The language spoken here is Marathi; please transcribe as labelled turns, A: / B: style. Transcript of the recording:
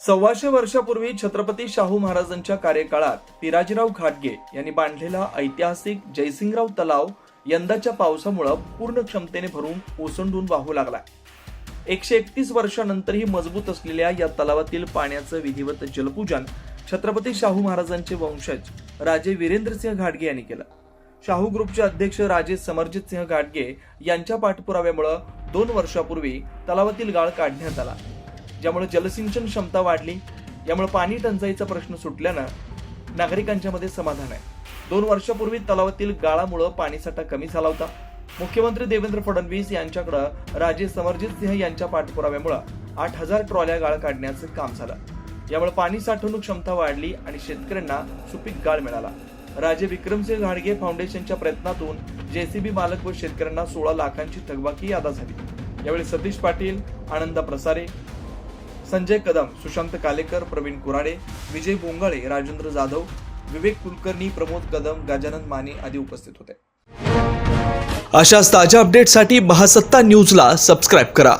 A: सव्वाशे वर्षापूर्वी छत्रपती शाहू महाराजांच्या कार्यकाळात पिराजीराव घाटगे यांनी बांधलेला ऐतिहासिक जयसिंगराव तलाव यंदाच्या पावसामुळं पूर्ण क्षमतेने भरून ओसंडून वाहू लागला. एकशे एकतीस वर्षानंतरही मजबूत असलेल्या या तलावातील पाण्याचं विधिवत जलपूजन छत्रपती शाहू महाराजांचे वंशज राजे वीरेंद्रसिंह घाटगे यांनी केलं. शाहू ग्रुपचे अध्यक्ष राजे समरजित सिंह घाटगे यांच्या पाठपुराव्यामुळं दोन वर्षापूर्वी तलावातील गाळ काढण्यात आला. ज्यामुळे जलसिंचन क्षमता वाढली यामुळे पाणी टंचाईचा प्रश्न सुटल्यानं नागरिकांच्या मध्ये समाधान आहे. दोन वर्षापूर्वी तलावातील गाळामुळं पाणीसाठा कमी झाला होता. मुख्यमंत्री देवेंद्र फडणवीस यांच्याकडे राजे समरजित सिंह यांच्या पाठपुराव्यामुळं आठ हजार ट्रॉल्या गाळ काढण्याचं काम झालं. यामुळे पाणी साठवणूक क्षमता वाढली आणि शेतकऱ्यांना सुपीक गाळ मिळाला. राजे विक्रमसिंह घाडगे फाउंडेशनच्या प्रयत्नातून जेसीबी मालक व शेतकऱ्यांना सोळा लाखांची थकबाकी अदा झाली. यावेळी सतीश पाटील आनंदा प्रसारे संजय कदम सुशांत कालेकर प्रवीण कुराडे विजय बोंगाळे राजेंद्र जाधव विवेक कुलकर्णी प्रमोद कदम गजानन माने आदी उपस्थित होते.
B: अशाच ताज्या अपडेटसाठी महासत्ता न्यूजला सबस्क्राईब करा.